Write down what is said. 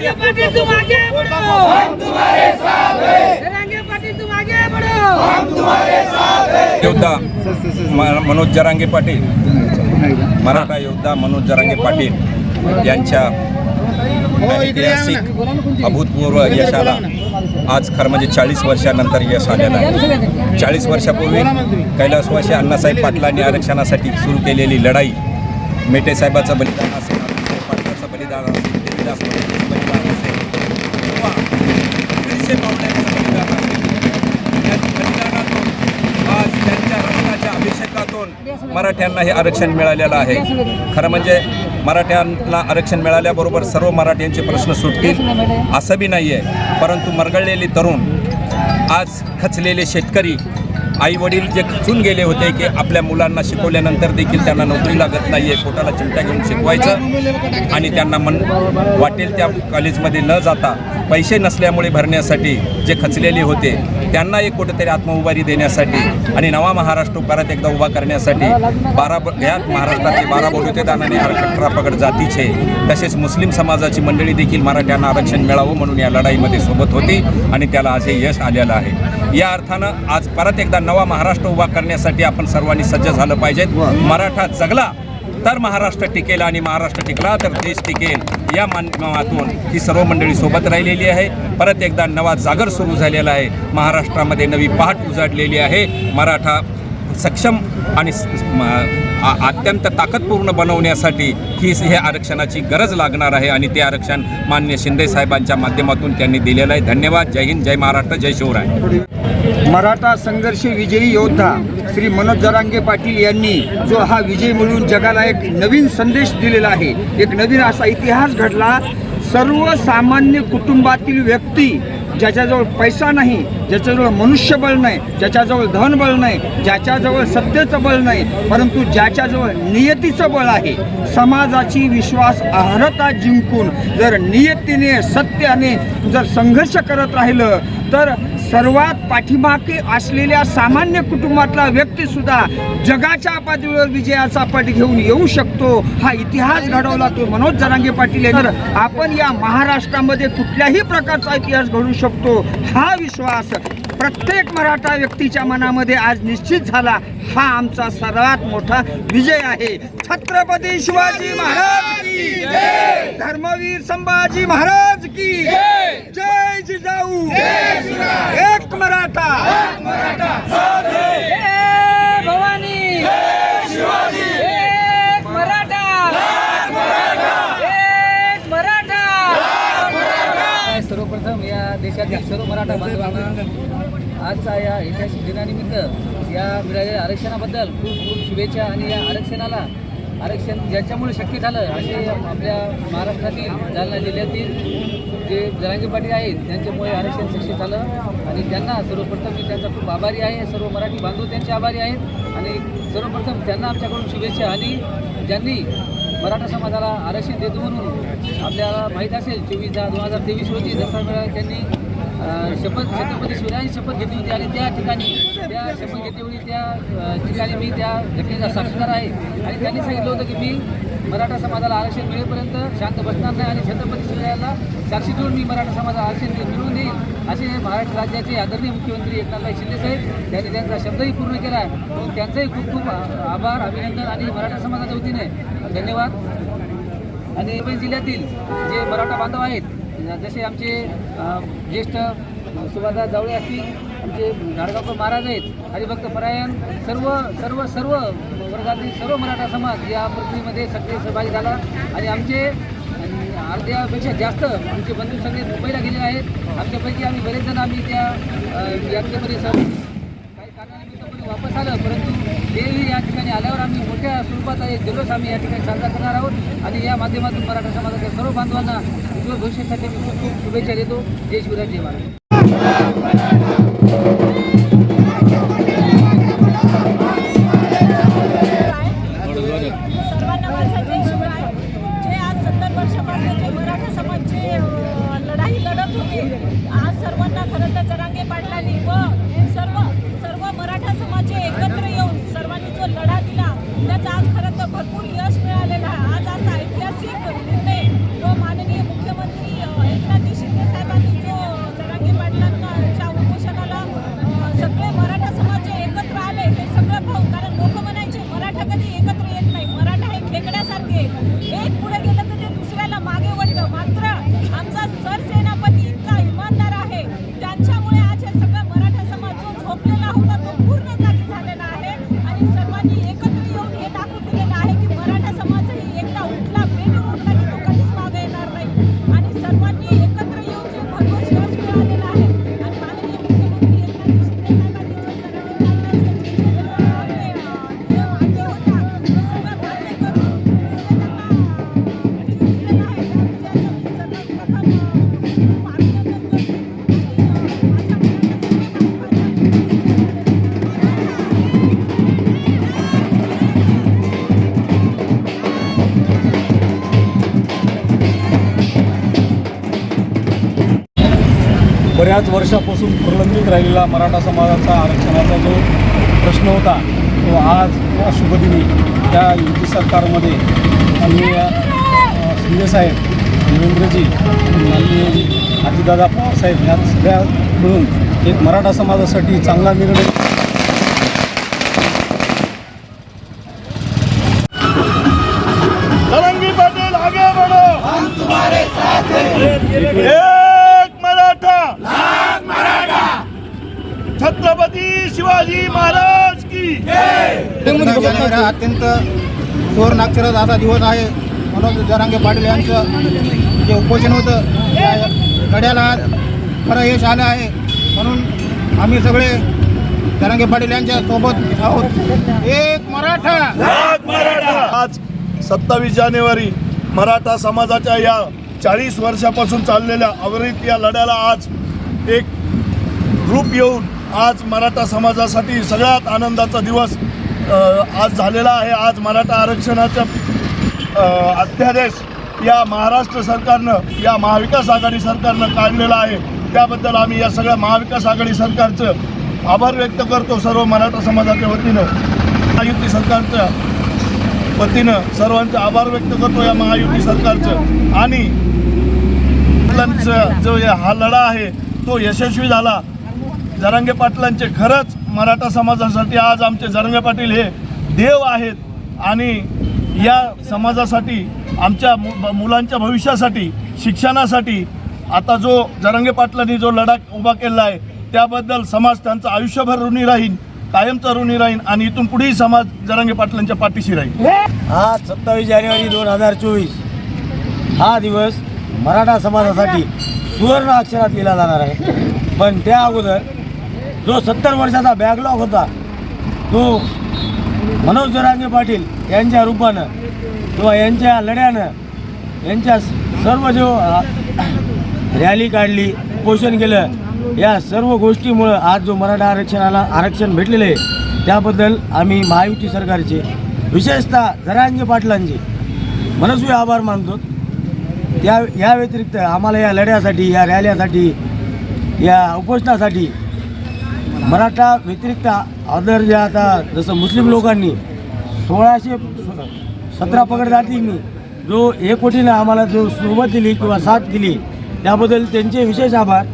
जरांगे पाटिल तुम आगे बढ़ो हम तुम्हारे साथ हैं. जरांगे पाटिल तुम आगे बढ़ो योद्धा म- मनोज जरांगे पाटील. मराठा योद्धा मनोज जरांगे पाटील यांच्या ऐतिहासिक अभूतपूर्व यशाला आज खरं म्हणजे चाळीस वर्षानंतर यश आलेलं आहे. चाळीस वर्षापूर्वी कैलासवासी अण्णासाहेब पाटलांनी आरक्षणासाठी सुरू केलेली लढाई. मेटे साहेबाचं बलिदान असेल अण्णासाहेब पाटलाचं बलिदान असेल देवीदास फडणवीसचं बलिदान असेल किंवा या बलिदानातून आज त्यांच्या रक्ताच्या अभिषेकातून मराठ्यांना हे आरक्षण मिळालेलं आहे. खरं म्हणजे मराठ्यांना आरक्षण मिळाल्याबरोबर सर्व मराठ्यांचे प्रश्न सुटतील असं बी नाही आहे परंतु मरगळलेले तरुण आज खचलेले शेतकरी आई वडील जे खचून गेले होते की आपल्या मुलांना शिकवल्यानंतर देखील त्यांना नोकरी लागत नाही आहे पोटाला चिमट्या घेऊन शिकवायचं. आणि त्यांना मन वाटेल त्या कॉलेजमध्ये न जाता पैसे नसल्यामुळे भरण्यासाठी जे खचलेले होते त्यांना एक कुठेतरी आत्मउभारी देण्यासाठी आणि नवा महाराष्ट्र परत एकदा उभा करण्यासाठी बारा ह्या महाराष्ट्राचे महाराष्ट्रातले बारा बलुतेदान आणि अठरा पगड जातीचे. तसेच मुस्लिम समाजाची मंडळी देखील मराठ्यांना आरक्षण मिळावं म्हणून या लढाईमध्ये सोबत होती आणि त्याला आज हे यश आलेलं आहे. या अर्थानं आज परत एकदा नवा महाराष्ट्र उभा करण्यासाठी आपण सर्वांनी सज्ज झालं पाहिजेत मराठा जगला तर महाराष्ट्र टिकेल आणि महाराष्ट्र टिकला तर देश टिकेल. या माध्यमातून ही सर्व मंडळी सोबत राहिलेली आहे. परत एकदा नवा जागर सुरू झालेला आहे. महाराष्ट्रामध्ये नवी पहाट उजाडलेली आहे. मराठा सक्षम आणि अत्यंत ताकदपूर्ण बनवण्यासाठी ही हे आरक्षणाची गरज लागणार आहे आणि ते आरक्षण मान्य शिंदे साहेबांच्या माध्यमातून त्यांनी दिलेलं आहे. धन्यवाद. जय हिंद जय महाराष्ट्र जय शिवराय. मराठा संघर्ष विजयी योद्धा श्री मनोज जरांगे पाटील यांनी जो हा विजय मिळून जगाला एक नवीन संदेश दिलेला आहे एक नवीन असा इतिहास घडला सर्वसामान्य कुटुंबातील व्यक्ती ज्याच्याजवळ पैसा नाही ज्याच्याजवळ मनुष्यबळ नाही ज्याच्याजवळ धनबळ नाही ज्याच्याजवळ सत्तेचं बळ नाही परंतु ज्याच्याजवळ नियतीचं बळ आहे समाजाची विश्वास अर्हता जिंकून जर नियतीने सत्याने जर संघर्ष करत राहिलं तर सर्वात पाठीमागे असलेल्या सामान्य कुटुंबातला व्यक्तीसुद्धा जगाच्या पातळीवर विजयाचा पट घेऊन येऊ शकतो. हा इतिहास घडवला तो मनोज जरांगे पाटील यांनी. तर आपण या महाराष्ट्रामध्ये कुठल्याही प्रकारचा इतिहास घडू शकतो हा विश्वास प्रत्येक मराठा व्यक्तीच्या मनामध्ये आज निश्चित झाला. हा आमचा सर्वात मोठा विजय आहे. छत्रपती शिवाजी महाराज! की धर्मवीर संभाजी महाराज की जय। जिजाऊ। एक मराठा। जय भवानी। एक मराठा। एक मराठा। सर्वप्रथम या देशातील सर्व मराठा बांधवांना आजच्या या ऐतिहासिक दिनानिमित्त या मिळालेल्या आरक्षणाबद्दल खूप खूप शुभेच्छा आणि या आरक्षणाला आरक्षण ज्याच्यामुळे शक्य झालं असे आपल्या महाराष्ट्रातील जालना जिल्ह्यातील जे जरांगी पाटील आहेत त्यांच्यामुळे आरक्षण शक्य झालं. आणि त्यांना सर्वप्रथम मी त्यांचा खूप आभारी आहे. सर्व मराठी बांधव त्यांचे आभारी आहेत. आणि सर्वप्रथम त्यांना आमच्याकडून शुभेच्छा आणि ज्यांनी मराठा समाजाला आरक्षण देतो म्हणून आपल्याला माहीत असेल चोवीस दहा दोन हजार तेवीस रोजी दसरा मेळा त्यांनी शपथ छत्रपती शिवरायांनी शपथ घेतली होती आणि त्या ठिकाणी त्या शपथ घेतल्यावेळी त्या ठिकाणी मी त्या घटनेचा साक्षीदार आहे. आणि त्यांनी सांगितलं होतं की मी मराठा समाजाला आरक्षण मिळेपर्यंत शांत बसणार नाही आणि छत्रपती शिवरायाला साक्षी देऊन मी मराठा समाजाला आरक्षण मिळवून देईल. असे महाराष्ट्र राज्याचे आदरणीय मुख्यमंत्री एकनाथभाई शिंदे साहेब त्यांनी त्यांचा शब्दही पूर्ण केला आहे. म्हणून त्यांचंही खूप खूप आभार अभिनंदन आणि मराठा समाजाच्या वतीने धन्यवाद. आणि जिल्ह्यातील जे मराठा बांधव आहेत जसे आमचे ज्येष्ठ सुभाषदास जावळे असतील आमचे नाडगावकर महाराज आहेत हरिभक्त परायण सर्व सर्व सर्व वर्गातील सर्व मराठा समाज या पृथ्वीमध्ये सगळे सहभागी झाला. आणि आमचे अर्ध्यापेक्षा जास्त आमचे बंधू सगळे मुंबईला गेले आहेत. आमच्यापैकी आम्ही बरेच जण आम्ही त्या यात्रेमध्ये सह वापस आलं परंतु तेही या ठिकाणी आल्यावर आम्ही मोठ्या स्वरूपाचा एक जल्लोष आम्ही या ठिकाणी साजरा करणार आहोत. आणि या माध्यमातून मराठा समाजाच्या सर्व बांधवांना उज्ज्वल भविष्यासाठी मी खूप खूप शुभेच्छा देतो. जय शिवराज जय महाराज. त्याचं आज खरं तर भरपूर यश मिळालेलं आहे. आज असा ऐतिहासिक निर्णय व माननीय मुख्यमंत्री एकनाथ शिंदे साहेबांनी जो जरांगी पाटलांच्या उपोषणाला सगळे मराठा समाज जे एकत्र आले ते सगळं भाऊ कारण लोक म्हणायचे मराठा कधी एकत्र येत नाही. मराठा हे खेकड्यासारखे एक पुढे गेलं तर ते दुसऱ्याला मागे वाटतं मात्र आमचा सर बऱ्याच वर्षापासून प्रलंबित राहिलेला मराठा समाजाचा आरक्षणाचा जो प्रश्न होता तो आज या शुभदिनी त्या युती सरकारमध्ये आम्ही अ, शिंदेसाहेब देवेंद्रजी आणि अजितदादा पवारसाहेब ह्या सगळ्या मिळून एक मराठा समाजासाठी चांगला निर्णय तरंगी पाटील आगे बढ़ो। हम तुम्हारे साथ एक मराठा। मराठा छत्रपती शिवाजी महाराज की। हा अत्यंत सुवर्ण अक्षरात असा दिवस आहे. मनोज जरांगे पाटील यांचं जे उपोषण होतं त्या लढ्याला खरं यश आलं आहे. म्हणून आम्ही सगळे जरांगे पाटील यांच्या सोबत आहोत. एक मराठा! एक मराठा! आज सत्तावीस जानेवारी मराठा समाजाच्या या चाळीस वर्षापासून चाललेल्या अविरत या लढ्याला आज एक रूप येऊन आज मराठा समाजासाठी सगळ्यात आनंदाचा दिवस आज झालेला आहे. आज मराठा आरक्षणाच्या अध्यादेश या महाराष्ट्र सरकारनं या महाविकास आघाडी सरकारनं काढलेला आहे. त्याबद्दल आम्ही या सगळ्या महाविकास आघाडी सरकारचं आभार व्यक्त करतो सर्व मराठा समाजाच्या वतीनं. महायुती सरकारच्या वतीनं सर्वांचं आभार व्यक्त करतो या महायुती सरकारचं. आणि जो या- हा लढा आहे तो यशस्वी झाला. जरांगे पाटलांचे खरंच मराठा समाजासाठी आज आमचे जरांगे पाटील हे देव आहेत. आणि या समाजासाठी आमच्या मु- मुलांच्या भविष्यासाठी शिक्षणासाठी आता जो जरंगे पाटलांनी जो लढा उभा केला आहे त्याबद्दल समाज त्यांचं आयुष्यभर ऋणी राहीन कायमचा ऋणी राहीन आणि इथून पुढेही समाज जरांगे पाटलांच्या पाठीशी राहील. आज सत्तावीस जानेवारी दोन हजार चोवीस हा दिवस मराठा समाजासाठी सुवर्ण अक्षरात लिहिला जाणार आहे. पण त्या अगोदर जो सत्तर वर्षाचा बॅकलॉग होता तो मनोज जरांगे पाटील यांच्या रूपानं किंवा यांच्या लढ्यानं यांच्या सर्व जो रॅली काढली पोषण केलं या सर्व गोष्टीमुळं आज जो मराठा आरक्षणाला आरक्षण भेटलेलं आहे त्याबद्दल आम्ही महायुती सरकारचे विशेषतः जरांगे पाटलांचे मनस्वी आभार मानतो. त्या या व्यतिरिक्त आम्हाला या लढ्यासाठी या रॅल्यासाठी या उपोषणासाठी मराठा व्यतिरिक्त अदर जे आता जसं मुस्लिम लोकांनी सोळाशे सतरा पगड जातींनी जो एकवटीनं आम्हाला जो सोबत दिली किंवा साथ दिली त्याबद्दल त्यांचे विशेष आभार.